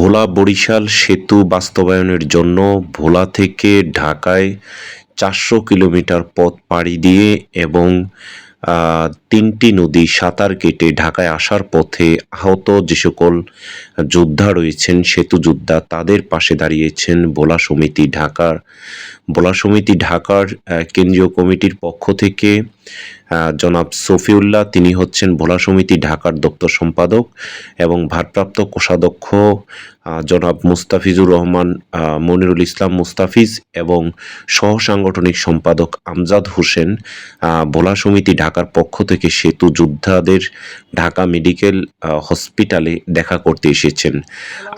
ভোলা বরিশাল সেতু বাস্তবায়নের জন্য ভোলা থেকে ঢাকায় চারশো কিলোমিটার পথ পাড়ি দিয়ে এবং তিনটি নদী সাঁতার কেটে ঢাকায় আসার পথে আহত যে সকল যোদ্ধা রয়েছেন, সেতু যোদ্ধা, তাদের পাশে দাঁড়িয়েছেন ভোলা সমিতি ঢাকার। ভোলা সমিতি ঢাকার কেন্দ্রীয় কমিটির পক্ষ থেকে জনাব সফিউল্লাহ, তিনি হচ্ছেন ভোলা সমিতি ঢাকার দপ্তর সম্পাদক এবং ভারপ্রাপ্ত কোষাধ্যক্ষ জনাব মুস্তাফিজুর রহমান মনিরুল ইসলাম মুস্তাফিজ এবং সহ সাংগঠনিক সম্পাদক আমজাদ হোসেন। ভোলা সমিতি ঢাকার পক্ষ থেকে সেতু যোদ্ধাদের ঢাকা মেডিকেল হসপিটালে দেখা করতে এসেছেন।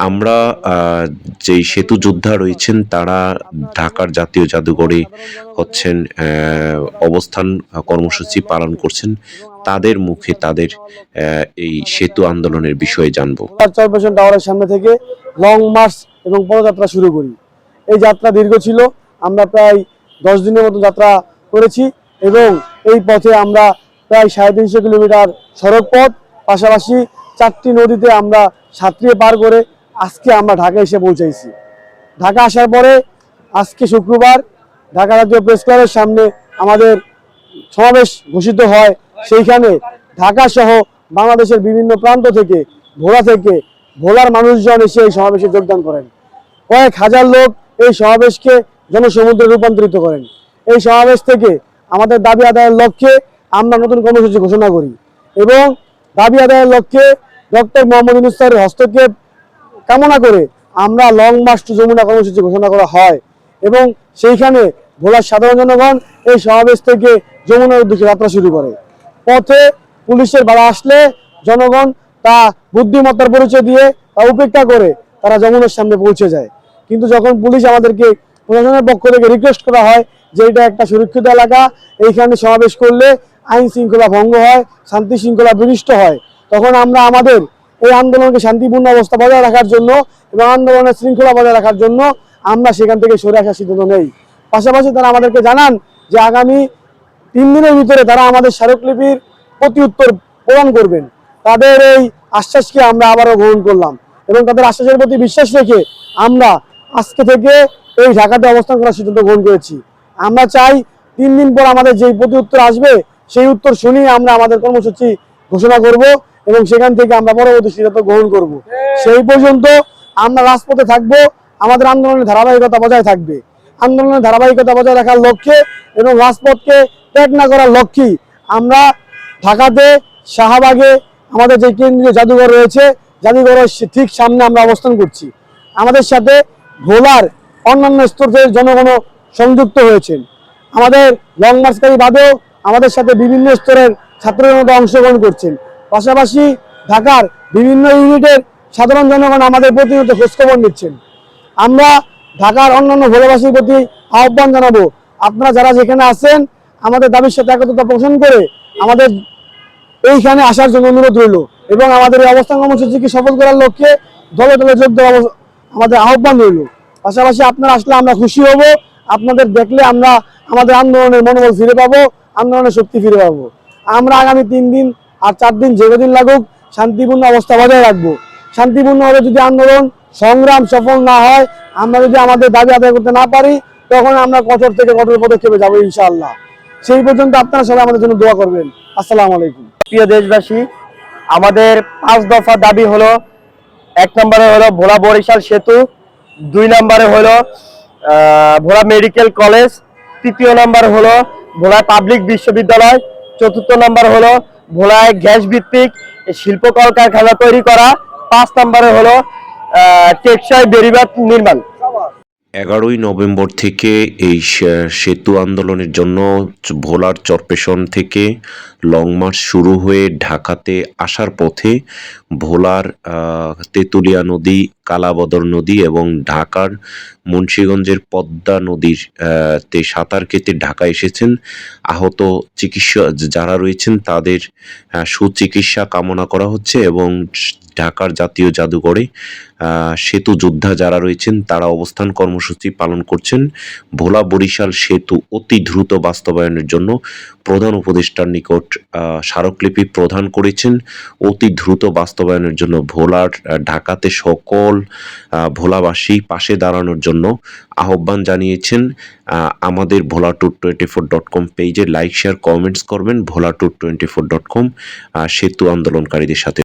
আমরা যেই সেতু যোদ্ধা রয়েছেন, তারা ঢাকার জাতীয় জাদুঘরে হচ্ছেন অবস্থান কর্মসূচি পালন করছেন, তাদের মুখে তাদের এই সেতু আন্দোলনের বিষয়ে জানব। কর্পোরেশন টাওয়ারের সামনে থেকে লং মার্চ এবং পদযাত্রা শুরু করি। এই যাত্রা দীর্ঘ ছিল, আমরা প্রায় দশ দিনের মতো যাত্রা করেছি এবং এই পথে আমরা প্রায় সাড়ে তিনশো কিলোমিটার সড়ক পথ, পাশাপাশি চারটি নদীতে আমরা সাঁতরিয়ে পার করে আজকে আমরা ঢাকা এসে পৌঁছাইছি। ঢাকা আসার পরে আজকে শুক্রবার ঢাকা রাজ্য প্রেস ক্লাবের সামনে আমাদের সমাবেশ ঘোষিত হয়। সেইখানে ঢাকা সহ বাংলাদেশের বিভিন্ন প্রান্ত থেকে, ভোলা থেকে ভোলার মানুষজন এসে এই সমাবেশে যোগদান করেন। কয়েক হাজার লোক এই সমাবেশকে জনসমুদ্রে রূপান্তরিত করেন। এই সমাবেশ থেকে আমাদের দাবি আদায়ের লক্ষ্যে আমরা নতুন কর্মসূচি ঘোষণা করি এবং দাবি আদায়ের লক্ষ্যে ডক্টর মোহাম্মদ ইউনুস স্যারের হস্তক্ষেপ কামনা করে আমরা লং মার্চ টু যমুনা কর্মসূচি ঘোষণা করা হয় এবং সেইখানে ভোলার সাধারণ জনগণ এই সমাবেশ থেকে যমুনার উদ্দেশ্যে যাত্রা শুরু করে। পথে পুলিশের বাধা আসলে জনগণ তা বুদ্ধিমত্তার পরিচয় দিয়ে তা উপেক্ষা করে তারা যমুনার সামনে পৌঁছে যায়। কিন্তু যখন পুলিশ আমাদেরকে প্রশাসনের পক্ষ থেকে রিকোয়েস্ট করা হয় যে এটা একটা সুরক্ষিত এলাকা, এইখানে সমাবেশ করলে আইন শৃঙ্খলা ভঙ্গ হয়, শান্তি শৃঙ্খলা বিনষ্ট হয়, তখন আমরা আমাদের এই আন্দোলনকে শান্তিপূর্ণ অবস্থা বজায় রাখার জন্য এবং আন্দোলনের শৃঙ্খলা বজায় রাখার জন্য আমরা সেখান থেকে সরে আসার সিদ্ধান্ত নেই। পাশাপাশি তারা আমাদেরকে জানান যে আগামী তিন দিনের ভিতরে তারা আমাদের স্মারকলিপির প্রতি উত্তর প্রদান করবেন। তাদের এই আশ্বাসকে আমরা আবারও গ্রহণ করলাম এবং তাদের আশ্বাসের প্রতি বিশ্বাস রেখে আমরা আজকে থেকে এই ঢাকাতে অবস্থান করার সিদ্ধান্ত গ্রহণ করেছি। আমরা চাই তিন দিন পর আমাদের যেই প্রতি উত্তর আসবে, সেই উত্তর শুনিয়ে আমরা আমাদের কর্মসূচি ঘোষণা করব এবং সেখান থেকে আমরা পরবর্তী সিদ্ধান্ত গ্রহণ করব। সেই পর্যন্ত আমরা রাজপথে থাকব, আমাদের আন্দোলনের ধারাবাহিকতা বজায় থাকবে। আন্দোলনের ধারাবাহিকতা বজায় রাখার লক্ষ্যে এবং রাজপথকে ত্যাগ না করার লক্ষ্যেই আমরা ঢাকাতে শাহবাগে আমাদের যে কেন্দ্রীয় জাদুঘর রয়েছে, জাদুঘরের ঠিক সামনে আমরা অবস্থান করছি। আমাদের সাথে ভোলার অন্যান্য স্তরের জনগণও সংযুক্ত হয়েছেন। আমাদের লং মার্চকারী বাদেও আমাদের সাথে বিভিন্ন স্তরের মধ্যে অংশগ্রহণ করছেন। পাশাপাশি ঢাকার বিভিন্ন ইউনিটের সাধারণ জনগণ আমাদের প্রতিনিয়ত খোঁজখবর নিচ্ছেন। আমরা ঢাকার অন্যান্য ভোলাবাসীর প্রতি আহ্বান জানাব। আপনারা যারা যেখানে আছেন আমাদের দাবির সাথে একত্রতা পোষণ করে আমাদের এইখানে আসার জন্য অনুরোধ রইল এবং আমাদের এই অবস্থান কর্মসূচিকে সফল করার লক্ষ্যে দলে দলে যোগ দেওয়া আমাদের আহ্বান রইল। পাশাপাশি আপনারা আসলে আমরা খুশি হব, আপনাদের দেখলে আমরা আমাদের আন্দোলনের মনোবল ফিরে পাবো, আন্দোলনের শক্তি ফিরে পাবো। আমরা আগামী তিন দিন আর চার দিন যে কদিন লাগুক শান্তিপূর্ণ অবস্থা বজায় রাখব। শান্তিপূর্ণভাবে যদি আন্দোলন সংগ্রাম সফল না হয়, আমরা যদি আমাদের দাবি আদায় করতে না পারি, তখন আমরা কঠোর থেকে কঠোর পদক্ষেপে যাব ইনশাআল্লাহ। সেই পর্যন্ত আপনারা সবাই আমাদের জন্য দোয়া করবেন। আসসালামু আলাইকুম। প্রিয় দেশবাসী, আমাদের পাঁচ দফা দাবি হলো, এক নম্বরে হলো ভোলা বরিশাল সেতু, দুই নম্বরে হলো ভোলা মেডিকেল কলেজ, তৃতীয় নম্বর হলো ভোলা পাবলিক বিশ্ববিদ্যালয়, চতুর্থ নম্বর হলো ভোলায় গ্যাস ভিত্তিক শিল্প কলকারখানা তৈরি করা, পাঁচ নম্বরে হলো টেকসই বেড়িবাঁধ নির্মাণ। এগারোই নভেম্বর থেকে এই সেতু আন্দোলনের জন্য ভোলার চরপেশন থেকে লং মার্চ শুরু হয়ে ঢাকাতে আসার পথে ভোলার তেঁতুলিয়া নদী, কালাবদর নদী এবং ঢাকার মুন্সীগঞ্জের পদ্মা নদীর তে সাঁতার কেটে ঢাকা এসেছেন। আহত চিকিৎসা যারা রয়েছেন তাদের সুচিকিৎসা কামনা করা হচ্ছে এবং ঢাকার জাতীয় জাদুঘরে সেতু যোদ্ধা যারা রয়েছেন, তারা অবস্থান কর্মসূচি পালন করছেন। ভোলা বরিশাল সেতু অতি দ্রুত বাস্তবায়নের জন্য প্রধান উপদেষ্টার নিকট স্মারকলিপি প্রদান করেছেন। অতি দ্রুত বাস্তবায়নের জন্য ভোলার ঢাকাতে সকল ভোলাবাসী পাশে দাঁড়ানোর জন্য আহ্বান জানিয়েছেন। আমাদের Bhola tour twenty four dot com পেজে লাইক, শেয়ার, কমেন্টস করবেন। Bhola tour twenty four dot com সেতু আন্দোলনকারীদের সাথে